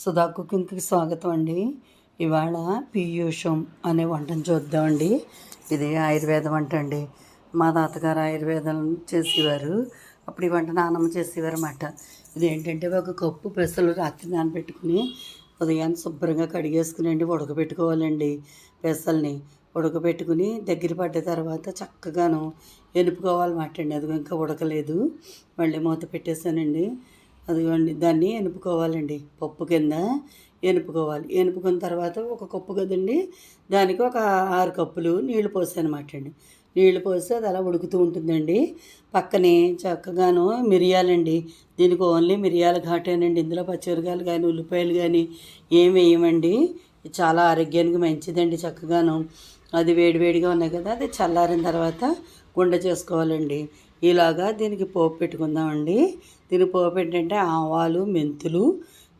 సుధా కుకింగ్కి స్వాగతం అండి ఇవాళ పీయూషం అనే వంటను చూద్దామండి. ఇది ఆయుర్వేద వంట అండి మా తాతగారు ఆయుర్వేదం చేసేవారు. అప్పుడు ఈ వంట నానమ్మ చేసేవారు అన్నమాట ఇది ఏంటంటే ఒక కప్పు పెసలు రాత్రి నానబెట్టుకుని ఉదయాన్నే శుభ్రంగా కడిగేసుకుని అండి ఉడకబెట్టుకోవాలండి పెసల్ని. ఉడకబెట్టుకుని దగ్గర పడ్డ తర్వాత చక్కగాను ఎనుపుకోవాలన్నమాట అండి అది ఇంకా ఉడకలేదు. మళ్ళీ మూత పెట్టేశానండి. అదిగోండి దాన్ని ఎనుపుకోవాలండి. పప్పు కింద ఎనుపుకోవాలి. ఎనుపుకున్న తర్వాత ఒక కప్పు కదండి దానికి ఒక ఆరు కప్పులు నీళ్ళు పోసానమాట అండి. నీళ్ళు పోసి అది అలా ఉడుకుతూ ఉంటుందండి. పక్కనే చక్కగాను మిరియాలండి. దీనికి ఓన్లీ మిరియాల ఘాటేనండి. ఇందులో పచ్చిమిరకాయలు కానీ ఉల్లిపాయలు కానీ ఏం వేయమండి. చాలా ఆరోగ్యానికి మంచిదండి చక్కగాను. అది వేడివేడిగా ఉన్నాయి కదా అది చల్లారిన తర్వాత గుండ చేసుకోవాలండి. ఇలాగా దీనికి పోపు పెట్టుకుందామండి. దీనికి పోపు ఏంటంటే ఆవాలు మెంతులు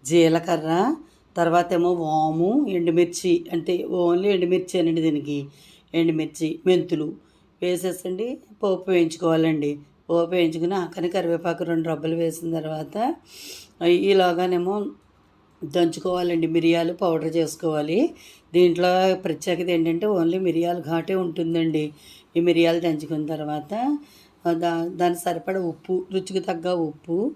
జీలకర్ర తర్వాత ఏమో వాము ఎండుమిర్చి అంటే ఓన్లీ ఎండుమిర్చి అనండి దీనికి. ఎండుమిర్చి మెంతులు వేసేసండి పోపు వేయించుకోవాలండి. పోపు వేయించుకుని ఆఖరి కరివేపాకు రెండు రబ్బలు వేసిన తర్వాత ఈలాగానేమో దంచుకోవాలండి. మిరియాలు పౌడర్ చేసుకోవాలి. దీంట్లో ప్రత్యేకత ఏంటంటే ఓన్లీ మిరియాలు ఘాటే ఉంటుందండి. ఈ మిరియాలు దంచుకున్న తర్వాత దా దానికి సరిపడ ఉప్పు రుచికి తగ్గ ఉప్పు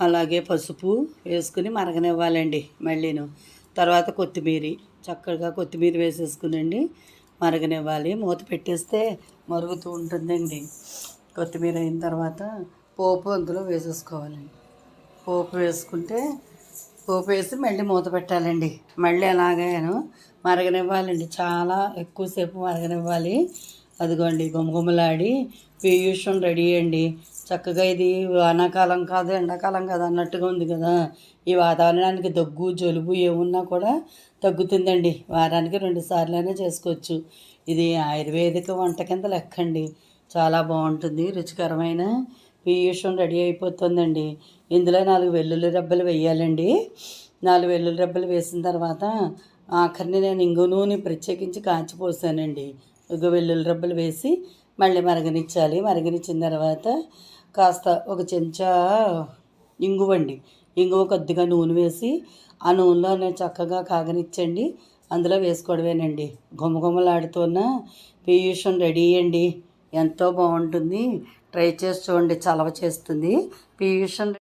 అలాగే పసుపు వేసుకుని మరగనివ్వాలండి మళ్ళీను. తర్వాత కొత్తిమీర చక్కగా కొత్తిమీర వేసేసుకునండి మరగనివ్వాలి. మూత పెట్టేస్తే మరుగుతూ ఉంటుందండి. కొత్తిమీర అయిన తర్వాత పోపు అందులో వేసేసుకోవాలండి. పోపు వేసుకుంటే పోపు వేసి మళ్ళీ మూత పెట్టాలండి. మళ్ళీ అలాగే మరగనివ్వాలండి. చాలా ఎక్కువసేపు మరగనివ్వాలి. అదిగోండి గుమగుమలాడి పీయూషన్ రెడీ అండి. చక్కగా ఇది వానాకాలం కాదు ఎండాకాలం కాదు అన్నట్టుగా ఉంది కదా. ఈ వాతావరణానికి దగ్గు జలుబు ఏమున్నా కూడా తగ్గుతుందండి. వారానికి రెండు సార్లైనా చేసుకోవచ్చు. ఇది ఆయుర్వేదిక వంట కింద లెక్కండి. చాలా బాగుంటుంది రుచికరమైన పీయూషన్ రెడీ అయిపోతుందండి. ఇందులో నాలుగు వెల్లుల్లి రెబ్బలు వేయాలండి. నాలుగు వెల్లుల్లి రెబ్బలు వేసిన తర్వాత ఆఖరిని నేను ఇంగు నూనె ప్రత్యేకించి కాచిపోసానండి. ఒక వెల్లుల్లి రబ్బలు వేసి మళ్ళీ మరగనిచ్చాలి. మరగనిచ్చిన తర్వాత కాస్త ఒక చెంచా ఇంగువండి ఇంగువ కొద్దిగా నూనె వేసి ఆ నూనెలో చక్కగా కాగనిచ్చండి. అందులో వేసుకోవడమేనండి. గుమగుమలాడుతున్న పీయూషన్ రెడీ అండి. ఎంతో బాగుంటుంది. ట్రై చేసి చూడండి. చలవ చేస్తుంది. పీయూషన్